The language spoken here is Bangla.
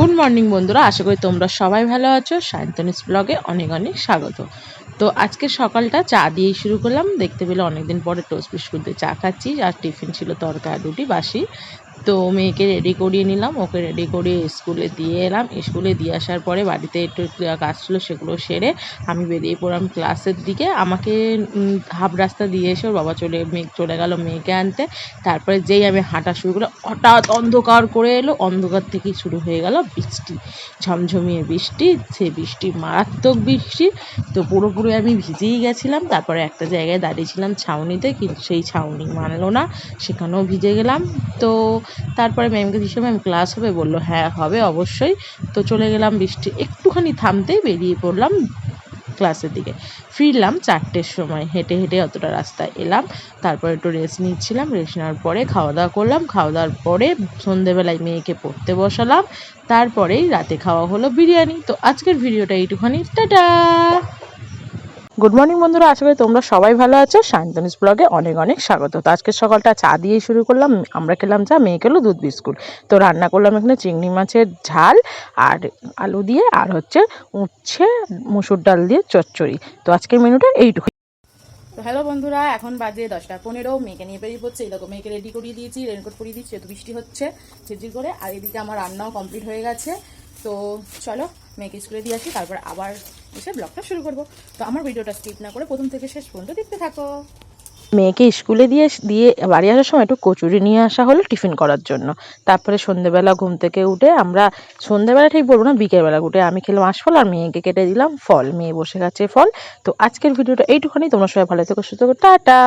গুড মর্নিং বন্ধুরা, আশা করি তোমরা সবাই ভালো আছো। সায়ন্তনিস ব্লগে অনেক অনেক স্বাগত। তো আজকে সকালটা চা দিয়েই শুরু করলাম। দেখতে পেলে অনেকদিন পরে টোস্ট বিস্কুট দিয়ে চা খাচ্ছি, আর টিফিন ছিল তরকা দুটি বাসি। তো মেয়েকে রেডি করিয়ে নিলাম, ওকে রেডি করিয়ে স্কুলে দিয়ে এলাম। স্কুলে দিয়ে আসার পরে বাড়িতে একটু কাজ ছিল, সেগুলো সেরে আমি বেরিয়ে পড়লাম ক্লাসের দিকে। আমাকে হাফ রাস্তা দিয়ে এসে ওর বাবা চলে, মেয়ে চলে গেল মেয়েকে আনতে। তারপরে যেই আমি হাঁটা শুরু করলাম, হঠাৎ অন্ধকার করে এলো। অন্ধকার থেকেই শুরু হয়ে গেল বৃষ্টি, ঝমঝমিয়ে বৃষ্টি, সে বৃষ্টি মারাত্মক বৃষ্টি। তো পুরোপুরি আমি ভিজেই গেছিলাম। তারপরে একটা জায়গায় দাঁড়িয়েছিলাম ছাউনিতে, কিন্তু সেই ছাউনি মানলো না, সেখানেও ভিজে গেলাম। তো তারপরে ম্যামকে জিজ্ঞেস ম্যাম ক্লাস হবে? বলল হ্যাঁ হবে অবশ্যই। তো চলে গেলাম বৃষ্টি, একটুখানি থামতেই বেরিয়ে পড়লাম ক্লাসের দিকে। ফিরলাম চারটের সময়, হেঁটে হেঁটে অতটা রাস্তায় এলাম, তারপরে একটু রেস্ট নিচ্ছিলাম রেস্ট নেওয়ার পরে খাওয়া দাওয়া করলাম খাওয়া দাওয়ার পরে সন্ধেবেলায় মেয়েকে পড়তে বসালাম, তারপরেই রাতে খাওয়া হলো বিরিয়ানি। তো আজকের ভিডিওটা এইটুখানি, টাটা! গুড মর্নিং বন্ধুরা, আশা করি তোমরা সবাই ভালো আছো। শান্তনিস ব্লগে অনেক অনেক স্বাগত। তো আজকের সকালটা চা দিয়েই শুরু করলাম। আমরা খেলাম চা মেয়ে খেলো দুধ বিস্কুট। তো রান্না করলাম এখানে চিংড়ি মাছের ঝাল আর আলু দিয়ে আর হচ্ছে উচ্ছে, মুসুর ডাল দিয়ে চচ্চড়ি। তো আজকের মেনুটা এইটুকু তো হ্যালো বন্ধুরা, এখন বাজে দশটা পনেরো। মেয়েকে নিয়ে বেরিয়ে পড়ছে। এই মেয়েকে রেডি করিয়ে দিয়েছি। রেনকোট পরিয়ে দিচ্ছি যেহেতু বৃষ্টি হচ্ছে, ঝিরঝির করে। আর এদিকে আমার রান্নাও কমপ্লিট হয়ে গেছে। তো চলো, মেয়েকে স্কুলে দিয়ে আসি। তারপর আবার এসে ব্লগটা শুরু করব। তো আমার ভিডিওটা স্কিপ না করে প্রথম থেকে শেষ পর্যন্ত দেখতে থাকো। মেয়েকে স্কুলে দিয়ে দিয়ে বাড়ি আসার সময় একটু কচুরি নিয়ে আসা হলো টিফিন করার জন্য। তারপরে সন্ধেবেলা ঘুম থেকে উঠে আমরা সন্ধেবেলা ঠিক বলব না, বিকেলবেলা উঠে আমি খেলাম আশফল আর মেয়েকে কেটে দিলাম ফল। মেয়ে বসে গেছে ফল। তো আজকের ভিডিওটা এইটুখানি। তোমরা সবাই ভালো থেকো, সুস্থ টাটা!